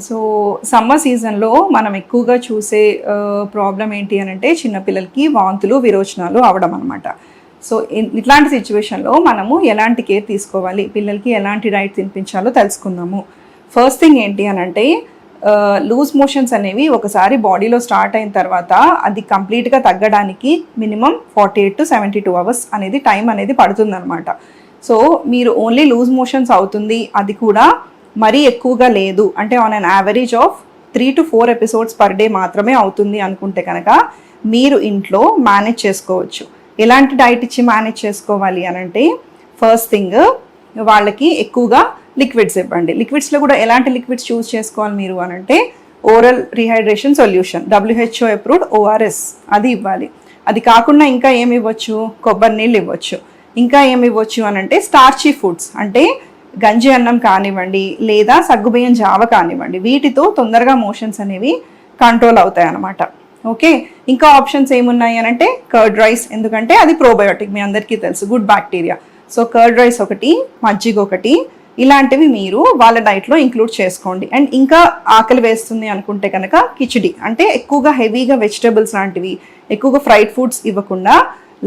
So summer సీజన్లో మనం ఎక్కువగా చూసే ప్రాబ్లం ఏంటి అని అంటే చిన్నపిల్లలకి వాంతులు విరోచనాలు అవడం అనమాట సో ఇట్లాంటి సిచ్యువేషన్లో మనము ఎలాంటి కేర్ తీసుకోవాలి? పిల్లలకి ఎలాంటి డైట్ తినిపించాలో తెలుసుకుందాము. ఫస్ట్ థింగ్ ఏంటి అని అంటే లూజ్ మోషన్స్ అనేవి ఒకసారి బాడీలో స్టార్ట్ అయిన తర్వాత అది కంప్లీట్గా తగ్గడానికి minimum forty eight to seventy two hours అనేది టైం అనేది పడుతుందన్నమాట. సో మీరు ఓన్లీ లూజ్ మోషన్స్ అవుతుంది అది కూడా మరీ ఎక్కువగా లేదు. అంటే on an average of three to four episodes per day మాత్రమే అవుతుంది అనుకుంటే కనుక మీరు ఇంట్లో మేనేజ్ చేసుకోవచ్చు. ఎలాంటి డైట్ ఇచ్చి మేనేజ్ చేసుకోవాలి అని అంటే ఫస్ట్ థింగ్ వాళ్ళకి ఎక్కువగా లిక్విడ్స్ ఇవ్వండి. లిక్విడ్స్లో కూడా ఎలాంటి లిక్విడ్స్ చూస్ చేసుకోవాలి మీరు అని అంటే oral rehydration solution WHO approved ORS అది ఇవ్వాలి. అది కాకుండా ఇంకా ఏమి ఇవ్వచ్చు? కొబ్బరి నీళ్ళు ఇవ్వచ్చు. ఇంకా ఏమి ఇవ్వచ్చు అని అంటే స్టార్చీ ఫుడ్స్ అంటే గంజి అన్నం కానివ్వండి లేదా సగ్గుబియ్యం జావ కానివ్వండి వీటితో తొందరగా మోషన్స్ అనేవి కంట్రోల్ అవుతాయి అన్నమాట ఓకే? ఇంకా ఆప్షన్స్ ఏమున్నాయి అని అంటే కర్డ్ రైస్ ఎందుకంటే అది ప్రోబయోటిక్ మీ అందరికీ తెలుసు good bacteria so curd rice ఒకటి మజ్జిగ ఒకటి ఇలాంటివి మీరు వాళ్ళ డైట్లో ఇంక్లూడ్ చేసుకోండి. అండ్ ఇంకా ఆకలి వేస్తుంది అనుకుంటే కనుక కిచిడి అంటే ఎక్కువగా హెవీగా వెజిటబుల్స్ లాంటివి ఎక్కువగా ఫ్రైడ్ ఫుడ్స్ ఇవ్వకుండా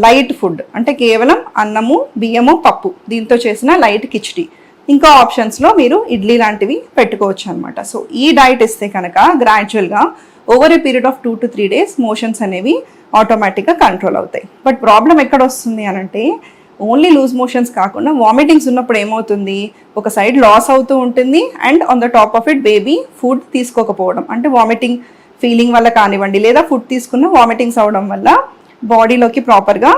లైట్ ఫుడ్ అంటే కేవలం అన్నము బియ్యము పప్పు దీంతో చేసిన లైట్ కిచిడి. ఇంకా ఆప్షన్స్లో మీరు ఇడ్లీ లాంటివి పెట్టుకోవచ్చు అనమాట సో ఈ డైట్ ఇస్తే కనుక గ్రాడ్యువల్గా over a period of two to three days motions అనేవి ఆటోమేటిక్గా కంట్రోల్ అవుతాయి. బట్ ప్రాబ్లం ఎక్కడ వస్తుంది అని అంటే ఓన్లీ లూజ్ మోషన్స్ కాకుండా వామిటింగ్స్ ఉన్నప్పుడు ఏమవుతుంది? ఒక సైడ్ లాస్ అవుతూ ఉంటుంది and on the top of it baby food తీసుకోకపోవడం. అంటే వామిటింగ్ ఫీలింగ్ వల్ల కానివ్వండి లేదా ఫుడ్ తీసుకున్న వామిటింగ్స్ అవడం వల్ల బాడీలోకి ప్రాపర్గా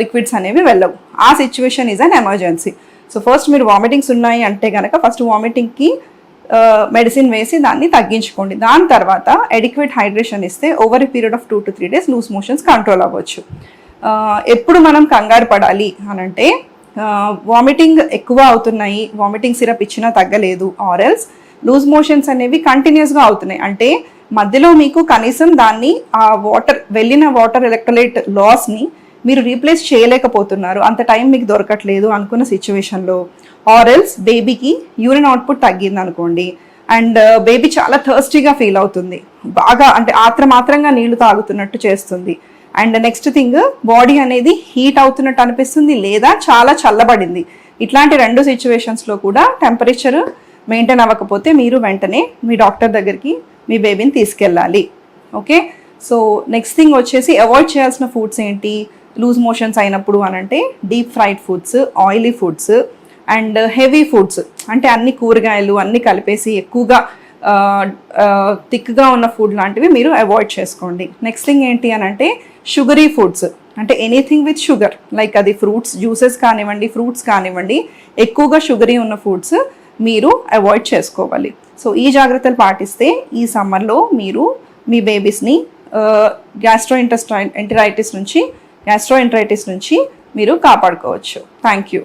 లిక్విడ్స్ అనేవి వెళ్ళవు. ఆ situation is an emergency so first మీరు వామిటింగ్స్ ఉన్నాయి అంటే కనుక ఫస్ట్ వామిటింగ్కి మెడిసిన్ వేసి దాన్ని తగ్గించుకోండి. దాని తర్వాత ఎడిక్వేట్ హైడ్రేషన్ ఇస్తే over a period of two to three days loose motions control అవ్వచ్చు. Uh, ఎప్పుడు మనం కంగారు పడాలి అని అంటే uh, వామిటింగ్ ఎక్కువ అవుతున్నాయి వామిటింగ్ సిరప్ ఇచ్చినా తగ్గలేదు ఆరల్స్ లూజ్ మోషన్స్ అనేవి కంటిన్యూస్గా అవుతున్నాయి. అంటే మధ్యలో మీకు కనీసం దాన్ని ఆ వాటర్ వెళ్ళిన వాటర్ ఎలక్ట్రోలైట్ లాస్ని మీరు రీప్లేస్ చేయలేకపోతున్నారు. అంత టైం మీకు దొరకట్లేదు అనుకున్న సిచ్యువేషన్లో ఆరెల్స్ బేబీకి యూరిన్ అవుట్పుట్ తగ్గింది అనుకోండి అండ్ బేబీ చాలా థర్స్టీగా ఫీల్ అవుతుంది. బాగా అంటే ఆత్రమాత్రంగా నీళ్ళు తాగుతున్నట్టు చేస్తుంది. అండ్ నెక్స్ట్ థింగ్ బాడీ అనేది హీట్ అవుతున్నట్టు అనిపిస్తుంది లేదా చాలా చల్లబడింది. ఇట్లాంటి రెండు సిచ్యువేషన్స్లో కూడా టెంపరేచర్ మెయింటైన్ అవ్వకపోతే మీరు వెంటనే మీ డాక్టర్ దగ్గరికి మీ బేబీని తీసుకెళ్ళాలి. ఓకే సో నెక్స్ట్ థింగ్ వచ్చేసి అవాయిడ్ చేయాల్సిన ఫుడ్స్ ఏంటి? లూజ్ మోషన్స్ అయినప్పుడు అని అంటే deep fried foods oily foods and heavy foods. అంటే అన్ని కూరగాయలు అన్ని కలిపేసి ఎక్కువగా థిక్గా ఉన్న ఫుడ్ లాంటివి మీరు అవాయిడ్ చేసుకోండి. నెక్స్ట్ థింగ్ ఏంటి అని అంటే షుగరీ ఫుడ్స్. అంటే ఎనీథింగ్ విత్ షుగర్. లైక్ అది ఫ్రూట్స్ జ్యూసెస్ కానివ్వండి ఫ్రూట్స్ కానివ్వండి ఎక్కువగా షుగరీ ఉన్న ఫుడ్స్ మీరు అవాయిడ్ చేసుకోవాలి. సో ఈ జాగ్రత్తలు పాటిస్తే ఈ సమ్మర్లో మీరు మీ బేబీస్ని గ్యాస్ట్రో ఇంటెస్టైన్ ఎంటరైటిస్ నుంచి గ్యాస్ట్రో ఎంటరైటిస్ నుంచి మీరు కాపాడుకోవచ్చు. Thank you